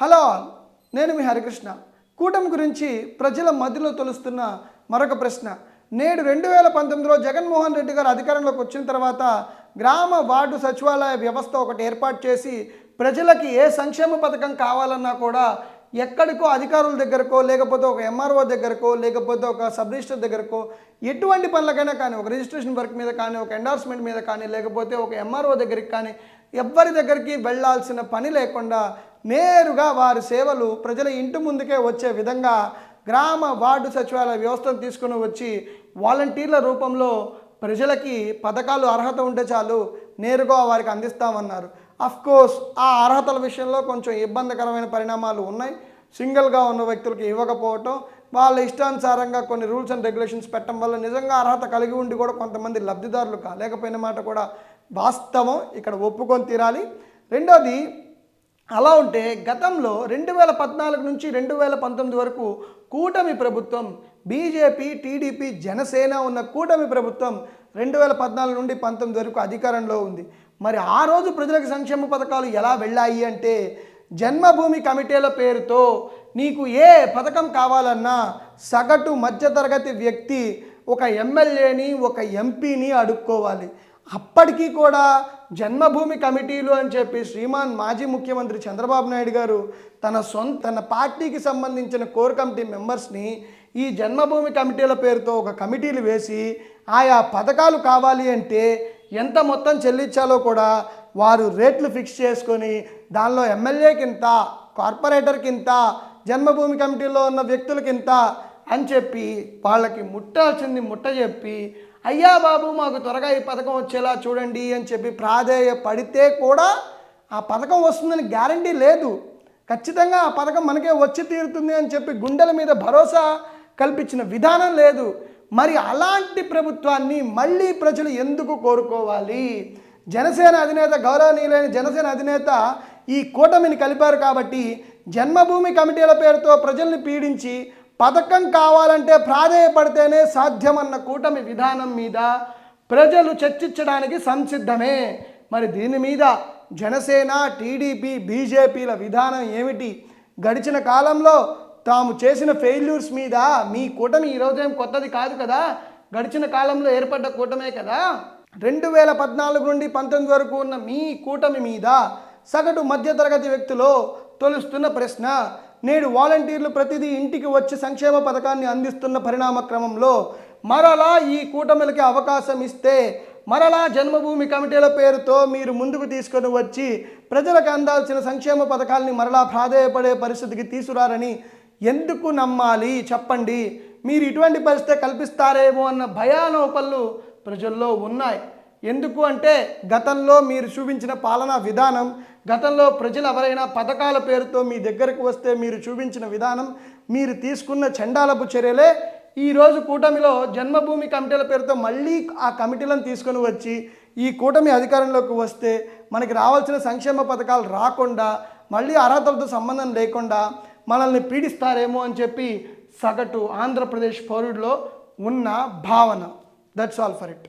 Hello నేను మీ హరికృష్ణ. కూటమి గురించి ప్రజల మధ్యలో తొలుస్తున్న మరొక ప్రశ్న. నేడు రెండు వేల పంతొమ్మిదిలో జగన్మోహన్ రెడ్డి గారు అధికారంలోకి వచ్చిన తర్వాత గ్రామ వార్డు సచివాలయ వ్యవస్థ ఒకటి ఏర్పాటు చేసి ప్రజలకి ఏ సంక్షేమ పథకం కావాలన్నా కూడా ఎక్కడికో అధికారుల దగ్గరకో లేకపోతే ఒక ఎంఆర్ఓ దగ్గరకో లేకపోతే ఒక సబ్ రిజిస్టర్ దగ్గరకో ఎటువంటి పనులకైనా కానీ ఒక రిజిస్ట్రేషన్ వర్క్ మీద కానీ ఒక ఎండార్స్మెంట్ మీద కానీ లేకపోతే ఒక ఎంఆర్ఓ దగ్గరికి కానీ ఎవ్వరి దగ్గరికి వెళ్ళాల్సిన పని లేకుండా నేరుగా వారి సేవలు ప్రజల ఇంటి ముందుకే వచ్చే విధంగా గ్రామ వార్డు సచివాలయ వ్యవస్థను తీసుకుని వచ్చి వాలంటీర్ల రూపంలో ప్రజలకి పథకాలు అర్హత ఉంటే చాలు నేరుగా వారికి అందిస్తామన్నారు. కోర్స్ ఆ అర్హతల విషయంలో కొంచెం ఇబ్బందికరమైన పరిణామాలు ఉన్నాయి. సింగిల్గా ఉన్న వ్యక్తులకి ఇవ్వకపోవటం వాళ్ళ ఇష్టానుసారంగా కొన్ని రూల్స్ అండ్ రెగ్యులేషన్స్ పెట్టడం వల్ల నిజంగా అర్హత కలిగి ఉండి కూడా కొంతమంది లబ్ధిదారులు కాలేకపోయిన మాట కూడా వాస్తవం. ఇక్కడ ఒప్పుకొని తీరాలి. రెండోది అలా ఉంటే గతంలో రెండు వేల పద్నాలుగు నుంచి రెండు వేల పంతొమ్మిది వరకు కూటమి ప్రభుత్వం బీజేపీ టీడీపీ జనసేన ఉన్న కూటమి ప్రభుత్వం రెండు వేల పద్నాలుగు నుండి పంతొమ్మిది వరకు అధికారంలో ఉంది. మరి ఆ రోజు ప్రజలకు సంక్షేమ పథకాలు ఎలా వెళ్ళాయి అంటే జన్మభూమి కమిటీల పేరుతో నీకు ఏ పథకం కావాలన్నా సగటు మధ్యతరగతి వ్యక్తి ఒక ఎమ్మెల్యేని ఒక ఎంపీని అడుక్కోవాలి. అప్పటికీ కూడా జన్మభూమి కమిటీలు అని చెప్పి శ్రీమాన్ మాజీ ముఖ్యమంత్రి చంద్రబాబు నాయుడు గారు తన సొంత తన పార్టీకి సంబంధించిన కోర్ కమిటీ మెంబర్స్ని ఈ జన్మభూమి కమిటీల పేరుతో ఒక కమిటీలు వేసి ఆయా పథకాలు కావాలి అంటే ఎంత మొత్తం చెల్లించాలో కూడా వారు రేట్లు ఫిక్స్ చేసుకొని దానిలో ఎమ్మెల్యేకింత కార్పొరేటర్కింత జన్మభూమి కమిటీలో ఉన్న వ్యక్తులకింత అని చెప్పి వాళ్ళకి ముట్టాల్సింది ముట్ట చెప్పి అయ్యా బాబు మాకు త్వరగా ఈ పథకం వచ్చేలా చూడండి అని చెప్పి ప్రాధేయ పడితే కూడా ఆ పథకం వస్తుందని గ్యారంటీ లేదు. ఖచ్చితంగా ఆ పథకం మనకే వచ్చి తీరుతుంది అని చెప్పి గుండెల మీద భరోసా కల్పించిన విధానం లేదు. మరి అలాంటి ప్రభుత్వాన్ని మళ్ళీ ప్రజలు ఎందుకు కోరుకోవాలి? జనసేన అధినేత గౌరవనీయులైన జనసేన అధినేత ఈ కూటమిని కలిపారు కాబట్టి జన్మభూమి కమిటీల పేరుతో ప్రజల్ని పీడించి పథకం కావాలంటే ప్రాధేయపడితేనే సాధ్యమన్న కూటమి విధానం మీద ప్రజలు చర్చించడానికి సంసిద్ధమే. మరి దీని మీద జనసేన టీడీపీ బీజేపీల విధానం ఏమిటి? గడిచిన కాలంలో తాము చేసిన ఫెయిల్యూర్స్ మీద మీ కూటమి ఈరోజేం కొత్తది కాదు కదా? గడిచిన కాలంలో ఏర్పడ్డ కూటమే కదా? రెండు వేల పద్నాలుగు నుండి పంతొమ్మిది వరకు ఉన్న మీ కూటమి మీద సగటు మధ్యతరగతి వ్యక్తిలో తొలుస్తున్న ప్రశ్న. నేడు వాలంటీర్లు ప్రతిదీ ఇంటికి వచ్చి సంక్షేమ పథకాన్ని అందిస్తున్న పరిణామ క్రమంలో మరలా ఈ కూటమిలకి అవకాశం ఇస్తే మరలా జన్మభూమి కమిటీల పేరుతో మీరు ముందుకు తీసుకొని వచ్చి ప్రజలకు అందాల్సిన సంక్షేమ పథకాల్ని మరలా ప్రాధేయపడే పరిస్థితికి తీసుకురారని ఎందుకు నమ్మాలి? చెప్పండి. మీరు ఇటువంటి పరిస్థితి కల్పిస్తారేమో అన్న భయానోపళ్ళు ప్రజల్లో ఉన్నాయి. ఎందుకు అంటే గతంలో మీరు చూపించిన పాలనా విధానం గతంలో ప్రజలు ఎవరైనా పథకాల పేరుతో మీ దగ్గరకు వస్తే మీరు చూపించిన విధానం మీరు తీసుకున్న చండాలపు చర్యలే. ఈరోజు కూటమిలో జన్మభూమి కమిటీల పేరుతో మళ్ళీ ఆ కమిటీలను తీసుకొని వచ్చి ఈ కూటమి అధికారంలోకి వస్తే మనకి రావాల్సిన సంక్షేమ పథకాలు రాకుండా మళ్ళీ అర్హతలతో సంబంధం లేకుండా మనల్ని పీడిస్తారేమో అని చెప్పి సగటు ఆంధ్రప్రదేశ్ పౌరుడిలో ఉన్న భావన. That's all for it